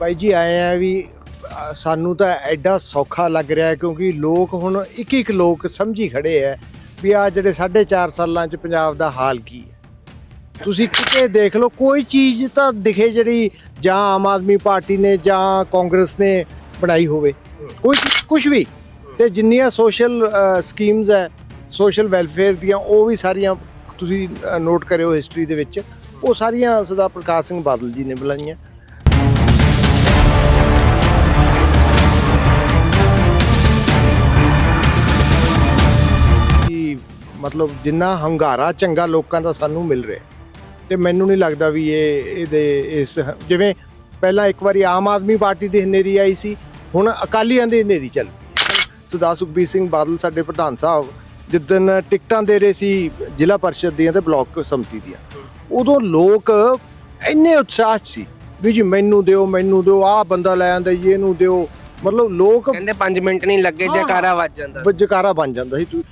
ਬਾਈ ਜੀ, ਆਏ ਆ ਵੀ ਸਾਨੂੰ ਤਾਂ ਐਡਾ ਸੌਖਾ ਲੱਗ ਰਿਹਾ ਕਿਉਂਕਿ ਲੋਕ ਹੁਣ ਇੱਕ ਇੱਕ ਲੋਕ ਸਮਝੀ ਖੜੇ ਐ ਵੀ ਆ ਜਿਹੜੇ 4.5 ਸਾਲਾਂ ਚ ਪੰਜਾਬ ਦਾ ਹਾਲ ਕੀ ਹੈ। ਤੁਸੀਂ ਕਿਤੇ ਦੇਖ ਲਓ, ਕੋਈ ਚੀਜ਼ ਤਾਂ ਦਿਖੇ ਜਿਹੜੀ ਜਾਂ ਆਮ ਆਦਮੀ ਪਾਰਟੀ ਨੇ ਜਾਂ ਕਾਂਗਰਸ ਨੇ ਬਣਾਈ ਹੋਵੇ। ਕੋਈ ਕੁਝ ਵੀ। ਤੇ ਜਿੰਨੀਆਂ ਸੋਸ਼ਲ ਸਕੀਮਸ ਹੈ, ਸੋਸ਼ਲ ਵੈਲਫੇਅਰ ਦੀਆਂ, ਉਹ ਵੀ ਸਾਰੀਆਂ ਤੁਸੀਂ ਨੋਟ ਕਰਿਓ ਹਿਸਟਰੀ ਦੇ ਵਿੱਚ। ਉਹ ਸਾਰੀਆਂ ਸਰਦਾਰ ਪ੍ਰਕਾਸ਼ ਸਿੰਘ ਬਾਦਲ ਜੀ ਨੇ ਬਣਾਈਆਂ। ਮਤਲਬ ਜਿੰਨਾ ਹੰਗਾਰਾ ਚੰਗਾ ਲੋਕਾਂ ਦਾ ਸਾਨੂੰ ਮਿਲ ਰਿਹਾ ਤੇ ਮੈਨੂੰ ਨਹੀਂ ਲੱਗਦਾ ਵੀ ਇਹ ਇਹਦੇ ਇਸ ਜਿਵੇਂ ਪਹਿਲਾਂ ਇੱਕ ਵਾਰੀ ਆਮ ਆਦਮੀ ਪਾਰਟੀ ਦੀ ਹਨੇਰੀ ਆਈ ਸੀ ਹੁਣ ਅਕਾਲੀਆਂ ਦੀ ਹਨੇਰੀ ਚੱਲ ਪਈ ਸਰਦਾਰ ਸੁਖਬੀਰ ਸਿੰਘ ਬਾਦਲ ਸਾਡੇ ਪ੍ਰਧਾਨ ਸਾਹਿਬ ਜਿੱਦਨ ਟਿਕਟਾਂ ਦੇ ਰਹੇ ਸੀ ਜ਼ਿਲ੍ਹਾ ਪਰਿਸ਼ਦ ਦੀਆਂ ਤੇ ਬਲਾਕ ਸੰਮਤੀ ਦੀਆਂ ਉਦੋਂ ਲੋਕ ਇੰਨੇ ਉਤਸ਼ਾਹ ਸੀ ਵੀ ਜੀ ਮੈਨੂੰ ਦਿਓ ਮੈਨੂੰ ਦਿਓ ਆਹ ਬੰਦਾ ਲੈ ਆਂਦਾ ਜੀ ਇਹਨੂੰ ਦਿਓ। ਮਤਲਬ ਲੋਕ ਕਹਿੰਦੇ 5 ਮਿੰਟ ਨਹੀਂ ਲੱਗੇ। ਜੈਕਾਰਾ ਵੱਜ ਜਾਂਦਾ। ਜਕਾਰਾ ਬਣ ਜਾਂਦਾ ਸੀ।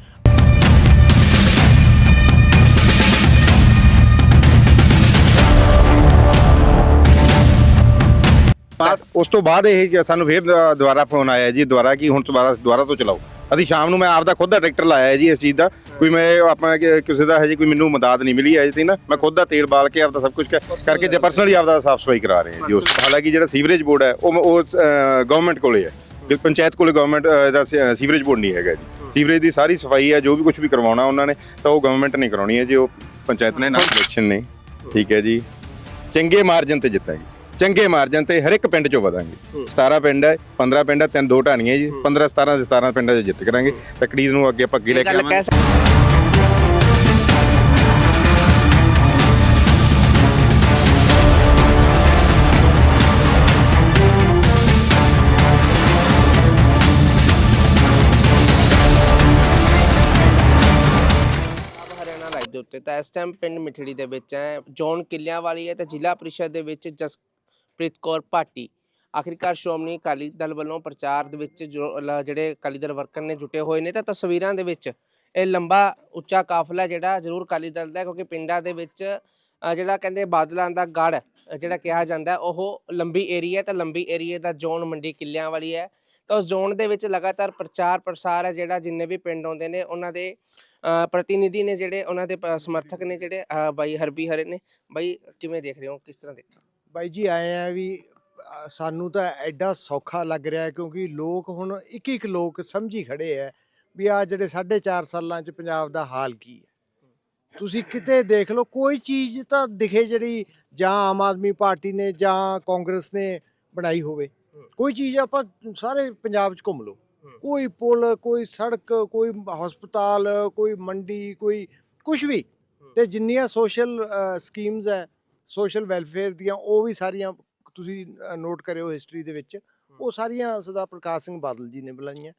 ਬਾਅਦ ਉਸ ਤੋਂ ਬਾਅਦ ਇਹ ਕਿ ਸਾਨੂੰ ਫੇਰ ਦੁਬਾਰਾ ਫੋਨ ਆਇਆ ਜੀ ਦੁਬਾਰਾ ਕਿ ਹੁਣ ਦੁਬਾਰਾ ਦੁਬਾਰਾ ਤੋਂ ਚਲਾਓ। ਅਸੀਂ ਸ਼ਾਮ ਨੂੰ ਮੈਂ ਆਪਦਾ ਖੁਦ ਦਾ ਟਰੈਕਟਰ ਲਾਇਆ ਜੀ ਇਸ ਚੀਜ਼ ਦਾ। ਕੋਈ ਮੈਂ ਆਪਣਾ ਕਿਸੇ ਦਾ ਹਜੇ ਕੋਈ ਮੈਨੂੰ ਮਦਦ ਨਹੀਂ ਮਿਲੀ ਅਜੇ ਤੀ ਨਾ। ਮੈਂ ਖੁਦ ਦਾ ਤੇਲ ਬਾਲ ਕੇ ਆਪਦਾ ਸਭ ਕੁਝ ਕਰਕੇ ਜੇ ਪਰਸਨਲੀ ਆਪਦਾ ਸਾਫ਼ ਸਫ਼ਾਈ ਕਰਾ ਰਹੇ ਹਾਂ ਜੀ ਉਸ ਹਾਲਾਂਕਿ ਜਿਹੜਾ ਸੀਵਰੇਜ ਬੋਰਡ ਹੈ ਉਹ ਉਹ ਗਵਰਨਮੈਂਟ ਕੋਲੇ ਹੈ। ਪੰਚਾਇਤ ਕੋਲੇ ਗਵਰਨਮੈਂਟ ਦਾ ਸੀਵਰੇਜ ਬੋਰਡ ਨਹੀਂ ਹੈਗਾ ਜੀ। ਸੀਵਰੇਜ ਦੀ ਸਾਰੀ ਸਫ਼ਾਈ ਹੈ ਜੋ ਵੀ ਕੁਝ ਵੀ ਕਰਵਾਉਣਾ ਉਹਨਾਂ ਨੇ ਤਾਂ ਉਹ ਗਵਰਨਮੈਂਟ ਨੇ ਕਰਾਉਣੀ ਹੈ ਜੀ। ਉਹ ਪੰਚਾਇਤ ਨੇ ਨਾ ਇਲੈਕਸ਼ਨ ਨੇ। ਠੀਕ ਹੈ ਜੀ। ਚੰਗੇ ਮਾਰਜਨ ਤੇ ਜਿੱਤਾਂਗੇ। ਚੰਗੇ ਮਾਰਜਨ ਤੇ ਹਰ ਇੱਕ ਪਿੰਡ ਚੋਂ ਵਧਾਂਗੇ। 17 ਪਿੰਡ ਹੈ 15 ਪਿੰਡ ਹੈ ਤਿੰਨ ਦੋ ਢਾਣੀਆਂ ਜੀ। 15 17 ਦੇ 17 ਪਿੰਡਾਂ 'ਚ ਜਿੱਤ ਕਰਾਂਗੇ। ਤਕੜੀ ਨੂੰ ਅੱਗੇ ਆਪਾਂ ਅੱਗੇ ਲੈ ਕੇ ਆਵਾਂਗੇ। ਦੇ ਉੱਤੇ ਤਾਂ ਇਸ ਟਾਈਮ ਪਿੰਡ ਮਿਠੜੀ ਦੇ ਵਿੱਚ ਹੈ ਜੋਨ ਕਿੱਲਿਆਂ ਵਾਲੀ ਹੈ ਤੇ ਜ਼ਿਲ੍ਹਾ ਪ੍ਰੀਸ਼ਦ ਦੇ ਵਿੱਚ ਜਸਪ੍ਰੀਤ ਕੌਰ ਭਾਟੀ। ਆਖਿਰਕਾਰ ਸ਼੍ਰੋਮਣੀ ਅਕਾਲੀ ਦਲ ਵੱਲੋਂ ਪ੍ਰਚਾਰ ਦੇ ਵਿੱਚ ਜੋ ਲ- ਜਿਹੜੇ ਅਕਾਲੀ ਦਲ ਵਰਕਰ ਨੇ ਜੁਟੇ ਹੋਏ ਨੇ ਤਾਂ ਤਸਵੀਰਾਂ ਦੇ ਵਿੱਚ ਇਹ ਲੰਬਾ ਉੱਚਾ ਕਾਫਲਾ ਜਿਹੜਾ ਜ਼ਰੂਰ ਅਕਾਲੀ ਦਲ ਦਾ ਹੈ ਕਿਉਂਕਿ ਪਿੰਡਾਂ ਦੇ ਵਿੱਚ ਅ, ਜਿਹੜਾ ਕਹਿੰਦੇ ਬਾਦਲਾਂ ਦਾ ਗੜ ਜਿਹੜਾ ਕਿਹਾ ਜਾਂਦਾ ਹੈ, ਉਹ ਲੰਬੀ ਏਰੀਆ ਤੇ ਲੰਬੀ ਏਰੀਆ ਦਾ ਜ਼ੋਨ ਮੰਡੀ ਕਿੱਲਿਆਂ ਵਾਲੀ ਹੈ। ਤਾਂ ਉਸ ਜ਼ੋਨ ਦੇ ਵਿੱਚ ਲਗਾਤਾਰ ਪ੍ਰਚਾਰ ਪ੍ਰਸਾਰ ਹੈ ਜਿਹੜਾ ਜਿੰਨੇ ਵੀ ਪਿੰਡ ਆਉਂਦੇ ਨੇ ਉਹਨਾਂ ਦੇ ਅ, ਪ੍ਰਤੀਨਿਧੀ ਨੇ ਜਿਹੜੇ ਉਹਨਾਂ ਦੇ ਪ- ਸਮਰਥਕ ਨੇ ਜਿਹੜੇ ਅ, ਬਾਈ ਹਰਬੀ ਹਰੇ ਨੇ। ਬਾਈ ਕਿਵੇਂ ਦੇਖ ਰਹੇ ਹੋ? ਕਿਸ ਤਰ੍ਹਾਂ ਦੇਖ ਰਹੇ ਹੋ? ਬਾਈ ਜੀ ਆਏ ਆ ਵੀ ਅ, ਸਾਨੂੰ ਤਾਂ ਐਡਾ ਸੌਖਾ ਲੱਗ ਰਿਹਾ ਹੈ ਕਿਉਂਕਿ ਲੋਕ ਹੁਣ ਇੱਕ ਇੱਕ ਲੋਕ ਸਮਝੀ ਖੜੇ ਐ ਵੀ ਆ ਜਿਹੜੇ 4.5 ਸਾਲਾਂ ਚ ਪੰਜਾਬ ਦਾ ਹਾਲ ਕੀ ਹੈ ਤੁਸੀਂ ਕਿਤੇ ਦੇਖ ਲਓ ਕੋਈ ਚੀਜ਼ ਤਾਂ ਦਿਖੇ ਜਿਹੜੀ ਜਾਂ ਆਮ ਆਦਮੀ ਪਾਰਟੀ ਨੇ ਜਾਂ ਕਾਂਗਰਸ ਨੇ ਬਣਾਈ ਹੋਵੇ। ਕੋਈ ਚੀਜ਼ ਆਪਾਂ ਸਾਰੇ ਪੰਜਾਬ 'ਚ ਘੁੰਮ ਲਓ। ਕੋਈ ਪੁਲ ਕੋਈ ਸੜਕ ਕੋਈ ਹਸਪਤਾਲ ਕੋਈ ਮੰਡੀ ਕੋਈ ਕੁਝ ਵੀ ਤੇ ਜਿੰਨੀਆਂ ਸੋਸ਼ਲ ਸਕੀਮਸ ਹੈ ਸੋਸ਼ਲ ਵੈਲਫੇਅਰ ਦੀਆਂ ਉਹ ਵੀ ਸਾਰੀਆਂ ਤੁਸੀਂ ਨੋਟ ਕਰਿਓ ਹਿਸਟਰੀ ਦੇ ਵਿੱਚ ਉਹ ਸਾਰੀਆਂ ਸਰਦਾਰ ਪ੍ਰਕਾਸ਼ ਸਿੰਘ ਬਾਦਲ ਜੀ ਨੇ ਬਣਾਈਆਂ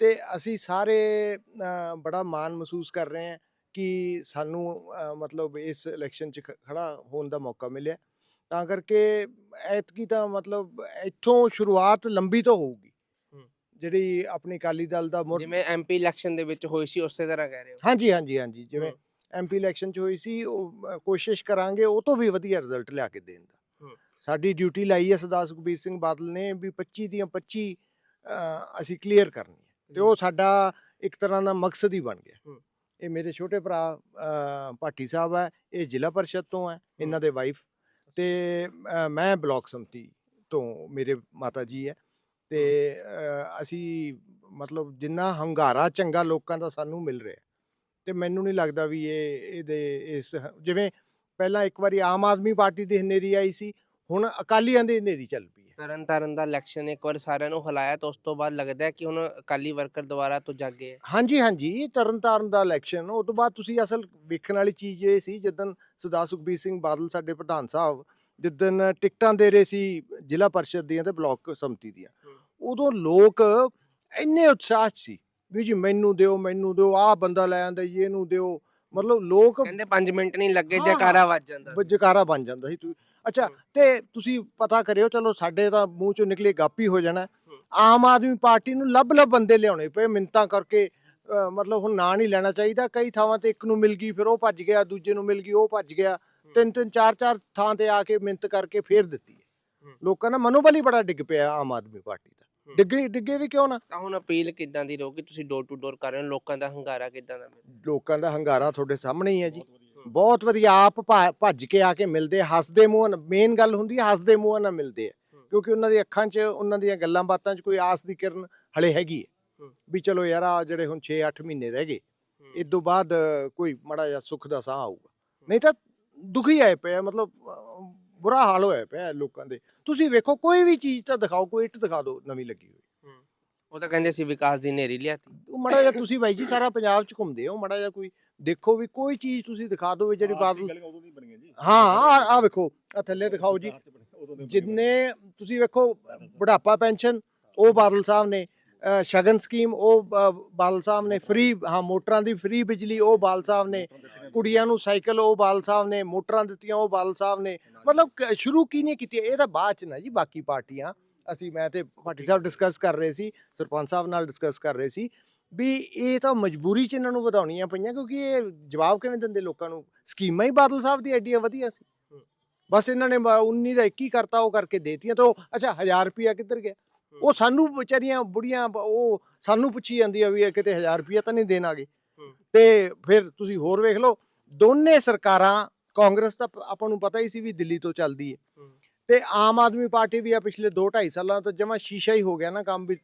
ਤੇ ਅਸੀਂ ਸਾਰੇ ਬੜਾ ਮਾਣ ਮਹਿਸੂਸ ਕਰ ਰਹੇ ਹਾਂ ਕਿ ਸਾਨੂੰ ਮਤਲਬ ਇਸ ਇਲੈਕਸ਼ਨ 'ਚ ਖੜਾ ਹੋਣ ਦਾ ਮੌਕਾ ਮਿਲਿਆ। ਤਾਂ ਕਰਕੇ ਐਤਕੀ ਤਾਂ ਮਤਲਬ ਇੱਥੋਂ ਸ਼ੁਰੂਆਤ ਲੰਬੀ ਤੋਂ ਹੋਊਗੀ। ਜਿਹੜੀ ਆਪਣੀ ਅਕਾਲੀ ਦਲ ਦਾ ਜਿਵੇਂ ਐਮਪੀ ਇਲੈਕਸ਼ਨ ਦੇ ਵਿੱਚ ਹੋਈ ਸੀ ਉਸੇ ਤਰ੍ਹਾਂ ਕਹਿ ਰਹੇ ਹੋ। ਹਾਂਜੀ ਹਾਂਜੀ ਹਾਂਜੀ ਜਿਵੇਂ। ਐਮਪੀ ਇਲੈਕਸ਼ਨ 'ਚ ਹੋਈ ਸੀ ਉਹ ਅ, ਕੋਸ਼ਿਸ਼ ਕਰਾਂਗੇ ਉਹ ਤੋਂ ਵੀ ਵਧੀਆ ਰਿਜ਼ਲਟ ਲਿਆ ਕੇ ਦੇਣ ਦਾ। ਸਾਡੀ ਡਿਊਟੀ ਲਾਈ ਹੈ ਸਰਦਾਰ ਸੁਖਬੀਰ ਸਿੰਘ ਬਾਦਲ ਨੇ ਵੀ 25 ਦੀਆਂ 25 ਅ, ਅਸੀਂ ਕਲੀਅਰ ਕਰਨੀ ਹੈ ਤੇ ਉਹ ਸਾਡਾ ਇੱਕ ਤਰ੍ਹਾਂ ਦਾ ਮਕਸਦ ਹੀ ਬਣ ਗਿਆ। ਇਹ ਮੇਰੇ ਛੋਟੇ ਭਰਾ ਅ, ਭਾਟੀ ਸਾਹਿਬ ਹੈ ਇਹ ਜ਼ਿਲ੍ਹਾ ਪਰਿਸ਼ਦ ਤੋਂ ਹੈ ਇਹਨਾਂ ਦੇ ਵਾਈਫ ਤੇ ਅ, ਮੈਂ ਬਲਾਕ ਸੰਮਤੀ ਤੋਂ ਮੇਰੇ ਮਾਤਾ ਜੀ ਹੈ ਤੇ ਅ, ਅਸੀਂ ਮਤਲਬ ਜਿੰਨਾ ਹੰਗਾਰਾ ਚੰਗਾ ਲੋਕਾਂ ਦਾ ਸਾਨੂੰ ਮਿਲ ਰਿਹਾ ਤੇ ਮੈਨੂੰ ਨਹੀਂ ਲੱਗਦਾ ਵੀ ਇਹ ਇਹਦੇ ਇਸ ਜਿਵੇਂ ਪਹਿਲਾਂ ਇੱਕ ਵਾਰੀ ਆਮ ਆਦਮੀ ਪਾਰਟੀ ਦੀ ਹਨੇਰੀ ਆਈ ਸੀ ਹੁਣ ਅਕਾਲੀਆਂ ਦੀ ਹਨੇਰੀ ਚੱਲ ਪਈ ਹੈ ਤਰਨ ਤਾਰਨ ਦਾ ਇਲੈਕਸ਼ਨ ਇੱਕ ਵਾਰ ਸਾਰਿਆਂ ਨੂੰ ਹਿਲਾਇਆ ਤਾਂ ਉਸ ਤੋਂ ਬਾਅਦ ਲੱਗਦਾ ਹੈ ਕਿ ਹੁਣ ਅਕਾਲੀ ਵਰਕਰ ਦੁਬਾਰਾ ਤੋਂ ਜਾਗੇ ਹੈ। ਹਾਂਜੀ ਹਾਂਜੀ ਤਰਨਤਾਰਨ ਦਾ ਇਲੈਕਸ਼ਨ ਉਹ ਤੋਂ ਬਾਅਦ ਤੁਸੀਂ ਅਸਲ ਵੇਖਣ ਵਾਲੀ ਚੀਜ਼ ਇਹ ਸੀ ਜਦੋਂ ਸਰਦਾਰ ਸੁਖਬੀਰ ਸਿੰਘ ਬਾਦਲ ਸਾਡੇ ਪ੍ਰਧਾਨ ਸਾਹਿਬ ਜਦੋਂ ਟਿਕਟਾਂ ਦੇ ਰਹੇ ਸੀ ਜ਼ਿਲ੍ਹਾ ਪਰਿਸ਼ਦ ਦੀਆਂ ਤੇ ਬਲਾਕ ਸੰਮਤੀ ਦੀਆਂ ਉਦੋਂ ਲੋਕ ਇੰਨੇ ਉਤਸ਼ਾਹ ਸੀ ਵੀ ਜੀ ਮੈਨੂੰ ਦਿਓ ਮੈਨੂੰ ਦਿਓ ਆਹ ਬੰਦਾ ਲੈ ਆਂਦਾ ਜੀ ਇਹਨੂੰ ਦਿਓ। ਮਤਲਬ ਲੋਕ ਕਹਿੰਦੇ 5 ਮਿੰਟ ਨਹੀਂ ਲੱਗੇ ਹਾਂ, ਜੈਕਾਰਾ ਵੱਜ ਜਾਂਦਾ। ਬ- ਜਕਾਰਾ ਬਣ ਜਾਂਦਾ ਸੀ। ਤੂੰ ਅੱਛਾ। ਤੇ ਤੁਸੀਂ ਪਤਾ ਕਰਿਓ ਚਲੋ ਸਾਡੇ ਤਾਂ ਮੂੰਹ ਚੋਂ ਨਿਕਲੇ ਗਾਪੀ ਹੋ ਜਾਣਾ। ਆਮ ਆਦਮੀ ਪਾਰਟੀ ਨੂੰ ਲੱਭ ਲੱਭ ਬੰਦੇ ਲਿਆਉਣੇ ਪਏ ਮਿੰਤਾਂ ਕਰਕੇ ਮਤਲਬ ਹੁਣ ਨਾਂ ਨਹੀਂ ਲੈਣਾ ਚਾਹੀਦਾ। ਕਈ ਥਾਵਾਂ ਤੇ ਇੱਕ ਨੂੰ ਮਿਲ ਗਈ ਫਿਰ ਉਹ ਭੱਜ ਗਿਆ ਦੂਜੇ ਨੂੰ ਮਿਲ ਗਈ ਉਹ ਭੱਜ ਗਿਆ। ਤਿੰਨ ਤਿੰਨ ਚਾਰ ਚਾਰ ਥਾਂ ਤੇ ਆ ਕੇ ਮਿੰਤ ਕਰਕੇ ਫੇਰ ਦਿੱਤੀ ਹੈ। ਲੋਕਾਂ ਦਾ ਮਨੋਬਲ ਹੀ ਬੜਾ ਡਿੱਗ ਪਿਆ ਆਮ ਆਦਮੀ ਪਾਰਟੀ ਦਾ। ਡਿੱਗੇ ਡਿੱਗੇ ਵੀ ਕਿਉਂ ਨਾ? ਤਾਂ ਹੁਣ ਅਪੀਲ ਕਿੱਦਾਂ ਦੀ ਰਹੂਗੀ? ਤੁਸੀਂ ਡੋਰ ਟੂ ਡੋਰ ਕਰ ਰਹੇ ਹੋ ਲੋਕਾਂ ਦਾ ਹੰਗਾਰਾ ਕਿੱਦਾਂ ਦਾ ਲੋਕਾਂ ਦਾ ਹੰਗਾਰਾ ਤੁਹਾਡੇ ਸਾਹਮਣੇ ਹੀ ਹੈ ਜੀ। ਬਹੁਤ ਵਧੀਆ ਆਪ ਭਾ- ਭੱਜ ਕੇ ਆ ਕੇ ਮਿਲਦੇ ਹੱਸਦੇ ਮੂੰਹ ਨਾਲ ਮੇਨ ਗੱਲ ਹੁੰਦੀ ਹੈ ਹੱਸਦੇ ਮੂੰਹ ਨਾਲ ਮਿਲਦੇ ਆ। ਕਿਉਂਕਿ ਉਹਨਾਂ ਦੀ ਅੱਖਾਂ 'ਚ ਉਹਨਾਂ ਦੀਆਂ ਗੱਲਾਂ ਬਾਤਾਂ 'ਚ ਕੋਈ ਆਸ ਦੀ ਕਿਰਨ ਹਲੇ ਹੈਗੀ ਹੈ। ਹੂੰ। ਵੀ ਚਲੋ ਯਾਰ ਆ ਜਿਹੜੇ ਹੁਣ 6-8 ਮਹੀਨੇ ਰਹਿ ਗਏ ਇਸ ਤੋਂ ਬਾਅਦ ਅ, ਕੋਈ ਮੜਾ ਜਿਹਾ ਸੁੱਖ ਦਾ ਸਾਹ ਆਊਗਾ। ਨਹੀਂ ਤਾਂ ਦੁਖੀ ਆਏ ਪਿਆ ਮਤਲਬ ਅ, ਬੁਰਾ ਹਾਲ ਹੋਇਆ ਪਿਆ ਲੋਕਾਂ ਦੇ। ਤੁਸੀਂ ਵੇਖੋ ਕੋਈ ਵੀ ਚੀਜ਼ ਤਾਂ ਦਿਖਾਓ ਕੋਈ ਇੱਟ ਦਿਖਾ ਦਿਓ ਨਵੀਂ ਲੱਗੀ ਹੋਈ। ਉਹ ਤਾਂ ਕਹਿੰਦੇ ਸੀ ਵਿਕਾਸ ਦੀ ਨੇਰੀ ਲਿਆਤੀ। ਉਹ ਮੜਾ ਜਿਹਾ ਤੁਸੀਂ ਬਾਈ ਜੀ ਸਾਰਾ ਪੰਜਾਬ 'ਚ ਘੁੰਮਦੇ ਹੋ ਮੜਾ ਜਿਹਾ ਕੋਈ ਦੇਖੋ ਵੀ ਕੋਈ ਚੀਜ਼ ਤੁਸੀਂ ਦਿਖਾ ਦਿਓ ਵੀ ਜਿਹੜੀ ਬਾਦਲ ਹਾਂ ਆ ਆ ਵੇਖੋ ਆ ਥੱਲੇ ਦਿਖਾਓ ਜੀ। ਜਿੰਨੇ ਤੁਸੀਂ ਵੇਖੋ ਬੁਢਾਪਾ ਪੈਨਸ਼ਨ ਉਹ ਬਾਦਲ ਸਾਹਿਬ ਨੇ ਸ਼ਗਨ ਸਕੀਮ ਉਹ ਬਾਦਲ ਸਾਹਿਬ ਨੇ ਫ੍ਰੀ ਹਾਂ ਮੋਟਰਾਂ ਦੀ ਫ੍ਰੀ ਬਿਜਲੀ ਉਹ ਬਾਦਲ ਸਾਹਿਬ ਨੇ ਕੁੜੀਆਂ ਨੂੰ ਸਾਈਕਲ ਉਹ ਬਾਦਲ ਸਾਹਿਬ ਨੇ ਮੋਟਰਾਂ ਦਿੱਤੀਆਂ ਉਹ ਬਾਦਲ ਸਾਹਿਬ ਨੇ ਮਤਲਬ ਕ- ਸ਼ੁਰੂ ਕੀ ਨਹੀਂ ਕੀਤੀ ਇਹ ਤਾਂ ਬਾਅਦ ਚ ਨਾ ਜੀ ਬਾਕੀ ਪਾਰਟੀਆਂ। ਅਸੀਂ ਮੈਂ ਤੇ ਭਾਟੀ ਸਾਹਿਬ ਡਿਸਕਸ ਕਰ ਰਹੇ ਸੀ ਸਰਪੰਚ ਸਾਹਿਬ ਨਾਲ ਡਿਸਕਸ ਕਰ ਰਹੇ ਸੀ ਵੀ ਇਹ ਤਾਂ ਮਜਬੂਰੀ ਚ ਇਹਨਾਂ ਨੂੰ ਵਧਾਉਣੀਆਂ ਪਈਆਂ ਕਿਉਂਕਿ ਇਹ ਜਵਾਬ ਕਿਵੇਂ ਦਿੰਦੇ ਲੋਕਾਂ ਨੂੰ? ਸਕੀਮਾਂ ਹੀ ਬਾਦਲ ਸਾਹਿਬ ਦੀ ਐਡੀਆਂ ਵਧੀਆ ਸੀ। ਬਸ ਇਹਨਾਂ ਨੇ ਬ- 19 ਦਾ 21 ਕਰਤਾ ਉਹ ਕਰਕੇ ਦੇਤੀਆਂ ਤਾਂ ਉਹ ਅੱਛਾ 1000 ਰੁਪਿਆ ਕਿੱਧਰ ਗਿਆ? ਉਹ ਸਾਨੂੰ ਵਿਚਾਰੀਆਂ ਬੁੜੀਆਂ ਬ- ਉਹ ਸਾਨੂੰ ਪੁੱਛੀ ਜਾਂਦੀ ਆ ਵੀ ਇਹ ਕਿਤੇ 1000 ਰੁਪਿਆ ਤਾਂ ਨਹੀਂ ਦੇਣਾਗੇ। ਹੂੰ। ਤੇ ਫਿਰ ਤੁਸੀਂ ਹੋਰ ਵੇਖ ਲਓ ਦੋਨੇ ਸਰਕਾਰਾਂ ਕਾਂਗਰਸ ਤਾਂ ਪ- ਆਪਾਂ ਨੂੰ ਪਤਾ ਹੀ ਸੀ ਵੀ ਦਿੱਲੀ ਤੋਂ ਚੱਲਦੀ ਹੈ ਹੂੰ। ਤੇ ਆਮ ਆਦਮੀ ਪਾਰਟੀ ਵੀ ਆ ਪਿਛਲੇ 2 2.5 ਸਾਲਾਂ ਤੋਂ ਜਮਾ ਸ਼ੀਸ਼ਾ ਹੀ ਹੋ ਗਿਆ ਨਾ ਕੰਮ ਵੀ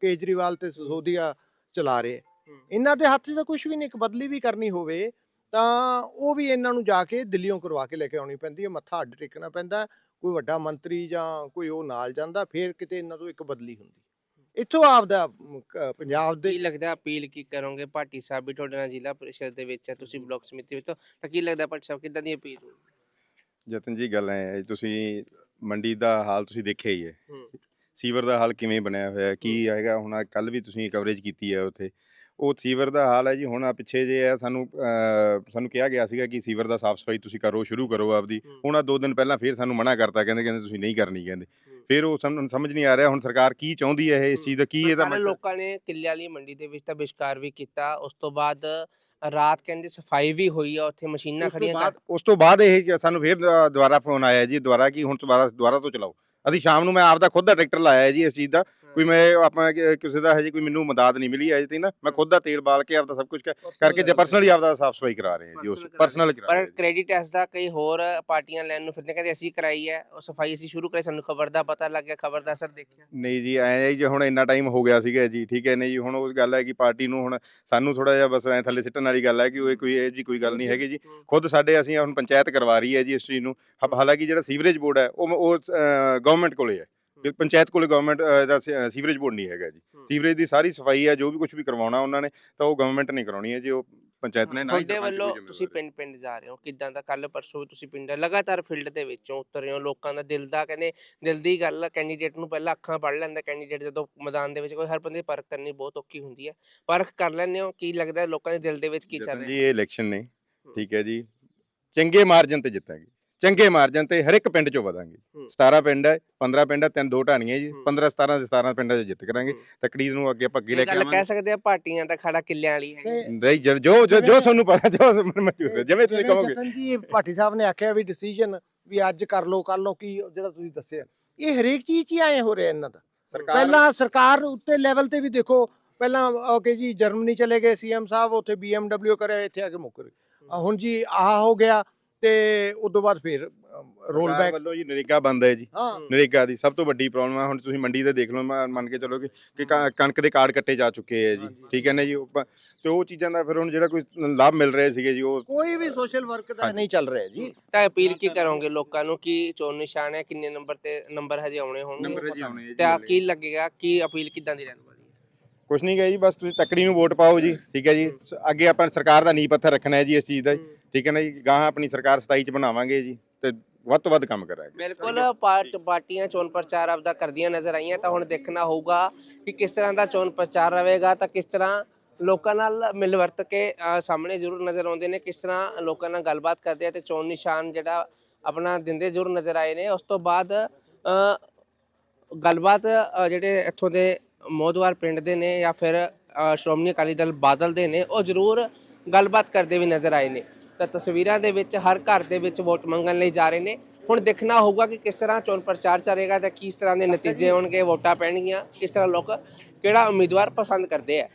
ਕੇਜਰੀਵਾਲ ਤੇ ਸਿਸੋਦੀਆ ਚਲਾ ਰਹੇ ਹੂੰ। ਇਹਨਾਂ ਦੇ ਹੱਥ 'ਚ ਤਾਂ ਕੁਝ ਵੀ ਨਹੀਂ ਇੱਕ ਬਦਲੀ ਵੀ ਕਰਨੀ ਹੋਵੇ ਤਾਂ ਉਹ ਵੀ ਇਹਨਾਂ ਨੂੰ ਜਾ ਕੇ ਦਿੱਲੀੋਂ ਕਰਵਾ ਕੇ ਲੈ ਕੇ ਆਉਣੀ ਪੈਂਦੀ ਹੈ ਮੱਥਾ ਅੱਡ ਟੇਕਣਾ ਪੈਂਦਾ ਕੋਈ ਵੱਡਾ ਮੰਤਰੀ ਜਾਂ ਕੋਈ ਉਹ ਨਾਲ ਜਾਂਦਾ ਫਿਰ ਕਿਤੇ ਇਹਨਾਂ ਤੋਂ ਇੱਕ ਬਦਲੀ ਹੁੰਦੀ ਇੱਥੋਂ ਆਪਦਾ ਮ, ਕ- ਪੰਜਾਬ ਦੇ ਕੀ ਲੱਗਦਾ ਅਪੀਲ ਕੀ ਕਰੋਗੇ? ਭਾਟੀ ਸਾਹਿਬ ਵੀ ਤੁਹਾਡੇ ਨਾਲ ਜ਼ਿਲ੍ਹਾ ਪਰਿਸ਼ਦ ਦੇ ਵਿੱਚ ਹੈ ਤੁਸੀਂ ਬਲਾਕ ਸਮਿਤੀ ਵਿੱਚ ਹੋ, ਤਾਂ ਕੀ ਲੱਗਦਾ ਭਾਟੀ ਸਾਹਿਬ ਕਿੱਦਾਂ ਦੀ ਅਪੀਲ ਹੋਊਗੀ ਜਤਨ ਜੀ ਗੱਲ ਹੈ ਤੁਸੀਂ ਮੰਡੀ ਦਾ ਹਾਲ ਤੁਸੀਂ ਦੇਖਿਆ ਹੀ ਹੈ। ਹੂੰ। ਸੀਵਰ ਦਾ ਹਾਲ ਕਿਵੇਂ ਬਣਿਆ ਹੋਇਆ ਹੈ, ਕੀ ਹੈਗਾ ਹੁਣ ਕੱਲ ਵੀ ਤੁਸੀਂ ਕਵਰੇਜ ਕੀਤੀ ਹੈ ਉੱਥੇ। ਉਹ ਸੀਵਰ ਦਾ ਹਾਲ ਹੈ ਜੀ। ਹੁਣ ਆ ਪਿੱਛੇ ਜੇ ਹੈ ਸਾਨੂੰ ਸਾਨੂੰ ਕਿਹਾ ਗਿਆ ਸੀਗਾ ਕਿ ਸੀਵਰ ਦਾ ਸਾਫ਼ ਸਫ਼ਾਈ ਤੁਸੀਂ ਕਰੋ ਸ਼ੁਰੂ ਕਰੋ ਆਪਦੀ। ਹੁਣ ਆ ਦੋ ਦਿਨ ਪਹਿਲਾਂ ਫੇਰ ਸਾਨੂੰ ਮਨਾ ਕਰਤਾ ਕਹਿੰਦੇ ਕਹਿੰਦੇ ਤੁਸੀਂ ਨਹੀਂ ਕਰਨੀ ਕਹਿੰਦੇ। ਫਿਰ ਉਹ ਸਾਨੂੰ ਸਮਝ ਨਹੀਂ ਆ ਰਿਹਾ ਹੁਣ ਸਰਕਾਰ ਕੀ ਚਾਹੁੰਦੀ ਹੈ ਇਹ ਇਸ ਚੀਜ਼ ਦਾ ਕੀ ਇਹਦਾ ਮਤਲਬ? ਲੋਕਾਂ ਨੇ ਕਿੱਲੇ ਵਾਲੀ ਮੰਡੀ ਦੇ ਵਿੱਚ ਤਾਂ ਬਹਿਸ਼ਕਾਰ ਵੀ ਕੀਤਾ। ਉਸ ਤੋਂ ਬਾਅਦ ਰਾਤ ਕਹਿੰਦੇ ਸਫ਼ਾਈ ਵੀ ਹੋਈ ਆ ਉੱਥੇ ਮਸ਼ੀਨਾਂ ਖੜੀਆਂ ਬਾਅਦ ਉਸ ਤੋਂ ਬਾਅਦ ਇਹ ਸਾਨੂੰ ਫੇਰ ਦੁਬਾਰਾ ਫੋਨ ਆਇਆ ਜੀ ਦੁਬਾਰਾ ਕੀ ਹੁਣ ਦੁਬਾਰਾ ਦੁਬਾਰਾ ਤੋਂ ਚਲਾਓ। ਅਸੀਂ ਸ਼ਾਮ ਨੂੰ ਮੈਂ ਆਪ ਦਾ ਖੁਦ ਦਾ ਟਰੈਕਟਰ ਲਾਇਆ ਜੀ ਇਸ ਚੀਜ਼ ਦਾ। ਕੋਈ ਮੈਂ ਆਪਣਾ ਕਿ- ਕਿਸੇ ਦਾ ਹਜੇ ਕੋਈ ਮੈਨੂੰ ਮਦਦ ਨਹੀਂ ਮਿਲੀ ਅਜੇ ਤੱਕ ਨਾ ਮੈਂ ਖੁਦ ਦਾ ਤੇਲ ਬਾਲ ਕੇ ਆਪਦਾ ਸਭ ਕੁਝ ਕਰਕੇ ਜੇ ਪਰਸਨਲੀ ਆਪਦਾ ਸਾਫ਼ ਸਫ਼ਾਈ ਕਰਾ ਰਹੇ ਹਾਂ ਜੀ ਉਸ Personal ਪਰਸਨਲ ਕਰਾ ਰਹੇ ਪਰ ਹਾਂ ਜੀ। ਕ੍ਰੈਡਿਟ ਇਸ ਦਾ ਕਈ ਹੋਰ ਪਾਰਟੀਆਂ ਲੈਣ ਨੂੰ ਫਿਰਦੇ ਕਹਿੰਦੇ ਅਸੀਂ ਕਰਾਈ ਹੈ ਉਹ ਸਫ਼ਾਈ ਅਸੀਂ ਸ਼ੁਰੂ ਕਰਾਈ ਸਾਨੂੰ ਖਬਰ ਦਾ ਪਤਾ ਲੱਗ ਗਿਆ ਖਬਰ ਦਾ ਅਸਰ ਦੇਖਿਆ। ਨਹੀਂ ਜੀ ਐ ਜੀ ਹੁਣ ਇੰਨਾ ਟਾਈਮ ਹੋ ਗਿਆ ਸੀਗਾ ਜੀ ਠੀਕ ਹੈ ਨਹੀਂ ਜੀ ਹੁਣ ਉਹ ਗੱਲ ਹੈ ਕਿ ਪਾਰਟੀ ਨੂੰ ਹੁਣ ਸਾਨੂੰ ਥੋੜਾ ਜਿਹਾ ਬਸ ਐ ਥੱਲੇ ਸਿੱਟਣ ਵਾਲੀ ਗੱਲ ਹੈ ਕਿ ਉਹ ਕੋਈ ਇਹ ਜੀ ਕੋਈ ਗੱਲ ਨਹੀਂ ਹੈਗੀ ਜੀ। ਖੁਦ ਸਾਡੇ ਅਸੀਂ ਹੁਣ ਪੰਚਾਇਤ ਕਰਵਾ ਰਹੀ ਹੈ ਜੀ ਇਸ ਚੀਜ਼ ਨੂੰ। ਹਾ- ਹਾਲਾਂਕਿ ਜਿਹੜਾ ਸੀਵਰੇਜ ਬੋਰਡ ਹੈ ਉਹ ਉਹ ਗਵਰਨਮੈਂਟ ਕੋਲੇ ਹੈ। ਕਿ ਪੰਚਾਇਤ ਕੋਲੇ ਗਵਰਨਮੈਂਟ ਦਾ ਸੀਵਰੇਜ ਬੋਰਡ ਨਹੀਂ ਹੈਗਾ ਜੀ। ਸੀਵਰੇਜ ਦੀ ਸਾਰੀ ਸਫ਼ਾਈ ਹੈ ਜੋ ਵੀ ਕੁਝ ਵੀ ਕਰਵਾਉਣਾ ਉਹਨਾਂ ਨੇ ਤਾਂ ਉਹ ਗਵਰਨਮੈਂਟ ਨਹੀਂ ਕਰਾਉਣੀ ਹੈ ਜੀ ਉਹ ਪੰਚਾਇਤ ਨੇ ਨਾ ਤੁਹਾਡੇ ਵੱਲੋਂ ਤੁਸੀਂ। ਪਿੰਡ ਪਿੰਡ ਜਾ ਰਹੇ ਹੋ ਕਿੱਦਾਂ ਦਾ ਕੱਲ ਪਰਸੋਂ ਤੁਸੀਂ ਪਿੰਡ ਲਗਾਤਾਰ ਫੀਲਡ ਦੇ ਵਿੱਚੋਂ ਉਤਰ ਰਹੇ ਹੋ ਲੋਕਾਂ ਦਾ ਦਿਲ ਦਾ ਕਹਿੰਦੇ ਦਿਲ ਦੀ ਗੱਲ ਕੈਂਡੀਡੇਟ ਨੂੰ ਪਹਿਲਾਂ ਅੱਖਾਂ ਪੜ ਲੈਂਦਾ ਕੈਂਡੀਡੇਟ ਜਦੋਂ ਮੈਦਾਨ ਦੇ ਵਿੱਚ ਕੋਈ ਹਰ ਬੰਦੇ ਪਰਖ ਕਰਨੀ ਬਹੁਤ ਔਖੀ ਹੁੰਦੀ ਹੈ ਪਰਖ ਕਰ ਲੈਂਦੇ ਹੋ ਕੀ ਲੱਗਦਾ ਲੋਕਾਂ ਦੇ ਦਿਲ ਦੇ ਵਿੱਚ ਕੀ ਚੱਲ ਰਿਹਾ? ਜੀ ਇਹ ਇਲੈਕਸ਼ਨ ਨੇ ਠੀਕ ਹੈ ਜੀ। ਚੰਗੇ ਮਾਰਜਨ ਤੇ ਜਿੱਤਾਂਗੇ। ਚੰਗੇ ਮਾਰਜਨ ਤੇ ਹਰ ਇੱਕ ਪਿੰਡ ਚੋਂ ਵਧਾਂਗੇ। ਹੂੰ। 17 ਪਿੰਡ ਹੈ 15 ਪਿੰਡ ਹੈ ਤਿੰਨ ਦੋ ਢਾਣੀਆਂ ਜੀ। ਹੂੰ। 15 17 ਦੇ 17 ਪਿੰਡਾਂ 'ਚ ਜਿੱਤ ਕਰਾਂਗੇ। ਹੂੰ। ਤਕੜੀ ਨੂੰ ਅੱਗੇ ਪੱਗੀ ਲੈ ਇਹ ਕੇ ਗੱਲ ਕਹਿ ਸਕਦੇ ਆ ਪਾਰਟੀਆਂ ਦਾ ਖੜਾ ਕਿੱਲਿਆਂ ਵਾਲੀ ਹੈ ਨਹੀਂ ਜੋ ਜੋ ਜੋ ਤੁਹਾਨੂੰ ਪਤਾ ਜੋ ਮਨਜ਼ੂਰ ਹੈ ਜਿਵੇਂ ਤੁਸੀਂ ਕਹੋਗੇ। ਜਤਨ ਜੀ ਭਾਟੀ ਸਾਹਿਬ ਨੇ ਆਖਿਆ ਵੀ ਡਿਸੀਜਨ ਵੀ ਅੱਜ ਕਰ ਲਓ ਕੱਲ ਨੂੰ ਕੀ ਜਿਹੜਾ ਤੁਸੀਂ ਦੱਸਿਆ। ਇਹ ਹਰੇਕ ਚੀਜ਼ 'ਚ ਹੀ ਆਏ ਹੋ ਰਿਹਾ ਇਹਨਾਂ ਦਾ। ਸਰਕਾਰ ਪਹਿਲਾਂ ਸਰਕਾਰ ਉੱਤੇ ਲੈਵਲ ਤੇ ਵੀ ਦੇਖੋ ਪਹਿਲਾਂ ਓਕੇ ਜੀ ਜਰਮਨੀ ਚਲੇ ਗਏ ਸੀਐਮ ਸਾਹਿਬ ਉੱਥੇ BMW ਕਰਿਆ ਇੱਥੇ ਆ ਕੇ ਮੁੱਕ ਗਏ। ਆਹ ਹੁਣ ਜੀ ਆਹ ਹੋ ਗਿਆ ਤੇ ਉਸ ਤੋਂ ਬਾਅਦ ਫਿਰ ਰੋਲ ਸਰਕਾਰ ਬੈਕ ਵੱਲੋਂ ਜੀ ਨਰੇਗਾ ਬੰਦ ਹੈ ਜੀ। ਹਾਂ। ਨਰੇਗਾ ਦੀ ਸਭ ਤੋਂ ਵੱਡੀ ਪ੍ਰੋਬਲਮ ਹੈ ਹੁਣ ਤੁਸੀਂ ਮੰਡੀ ਤੇ ਦੇਖ ਲਓ ਮੈਂ ਮੰਨ ਕੇ ਚੱਲੋ ਕਿ ਕਿ ਕ- ਕਣਕ ਦੇ ਕਾਰਡ ਕੱਟੇ ਜਾ ਚੁੱਕੇ ਹੈ ਜੀ ਠੀਕ ਹੈ ਨਾ ਜੀ ਉਹ ਪ- ਤੇ ਉਹ ਚੀਜ਼ਾਂ ਦਾ ਫਿਰ ਹੁਣ ਜਿਹੜਾ ਕੋਈ ਲਾਭ ਮਿਲ ਰਿਹਾ ਸੀਗੇ ਜੀ ਉਹ ਕੋਈ ਵੀ ਸੋਸ਼ਲ ਵਰਕ ਦਾ ਨਹੀਂ ਚੱਲ ਰਿਹਾ ਜੀ। ਤਾਂ ਅਪੀਲ ਕੀ ਕਰੋਗੇ ਲੋਕਾਂ ਨੂੰ ਕੀ ਚੋਣ ਨਿਸ਼ਾਨ ਹੈ ਕਿੰਨੇ ਨੰਬਰ ਤੇ ਨੰਬਰ ਹਜੇ ਆਉਣੇ ਹੋਣਗੇ? ਨੰਬਰ ਜੀ ਆਉਣੇ ਹੈ ਜੀ ਤਾਂ ਹਲੇ। ਕੀ ਲੱਗੇਗਾ ਕੀ ਅਪੀਲ ਕਿਦਾਂ ਦੀ ਰਹਿਣ ਕੁਛ ਨਹੀਂ ਗਾ ਜੀ ਬਸ ਤੁਸੀਂ ਤੱਕੜੀ ਨੂੰ ਵੋਟ ਪਾਓ ਜੀ ਠੀਕ ਹੈ ਜੀ। ਸ- ਅੱਗੇ ਆਪਾਂ ਸਰਕਾਰ ਦਾ ਨੀਂਹ ਪੱਥਰ ਰੱਖਣਾ ਹੈ ਜੀ ਇਸ ਚੀਜ਼ ਦਾ ਜੀ। ਠੀਕ ਹੈ ਨਾ ਜੀ ਗਾਹਾਂ ਆਪਣੀ ਸਰਕਾਰ 27 ਚ ਬਣਾਵਾਂਗੇ ਜੀ ਤੇ ਵੱਧ ਤੋਂ ਵੱਧ ਕੰਮ ਕਰਾਂਗੇ। ਬਿਲਕੁਲ ਪਾਰਟ ਪਾਰਟੀਆਂ ਚੋਣ ਪ੍ਰਚਾਰ ਆਪਦਾ ਕਰਦੀਆਂ ਨਜ਼ਰ ਆਈਆਂ ਤਾਂ ਹੁਣ ਦੇਖਣਾ ਹੋਊਗਾ ਕਿ ਕਿਸ ਤਰ੍ਹਾਂ ਦਾ ਚੋਣ ਪ੍ਰਚਾਰ ਰਹੇਗਾ ਤਾਂ ਕਿਸ ਤਰ੍ਹਾਂ ਲੋਕਾਂ ਨਾਲ ਮਿਲ ਵਰਤ ਕੇ ਅ, ਸਾਹਮਣੇ ਜ਼ਰੂਰ ਨਜ਼ਰ ਆਉਂਦੇ ਨੇ ਕਿਸ ਤਰ੍ਹਾਂ ਲੋਕਾਂ ਨਾਲ ਗੱਲਬਾਤ ਕਰਦੇ ਆ ਤੇ ਚੋਣ ਨਿਸ਼ਾਨ ਜਿਹੜਾ ਆਪਣਾ ਦਿੰਦੇ ਜ਼ਰੂਰ ਨਜ਼ਰ ਆਏ ਨੇ। ਉਸ ਤੋਂ ਬਾਅਦ ਅ, ਗੱਲਬਾਤ ਅ, ਜਿਹੜੇ ਇੱਥੋਂ ਦੇ ਮੋਦਵਾਰ ਪਿੰਡ ਦੇ ਨੇ ਜਾਂ ਫਿਰ ਸ਼੍ਰੋਮਣੀ ਅਕਾਲੀ ਦਲ ਬਾਦਲ ਦੇ ਨੇ, ਉਹ ਜ਼ਰੂਰ ਗੱਲਬਾਤ ਕਰਦੇ ਵੀ ਨਜ਼ਰ ਆਏ ਨੇ। ਤਾਂ ਤਸਵੀਰਾਂ ਦੇ ਵਿੱਚ ਹਰ ਘਰ ਦੇ ਵਿੱਚ ਵੋਟ ਮੰਗਣ ਲਈ ਜਾ ਰਹੇ ਨੇ। ਹੁਣ ਦੇਖਣਾ ਹੋਊਗਾ ਕਿ ਕਿਸ ਤਰ੍ਹਾਂ ਚੋਣ ਪ੍ਰਚਾਰ ਚੱਲੇਗਾ ਤੇ ਕਿਸ ਤਰ੍ਹਾਂ ਦੇ ਨਤੀਜੇ ਹੋਣਗੇ ਵੋਟਾਂ ਪੈਣਗੀਆਂ, ਕਿਸ ਤਰ੍ਹਾਂ ਲੋਕ ਕਿਹੜਾ ਉਮੀਦਵਾਰ ਪਸੰਦ ਕਰਦੇ ਆ।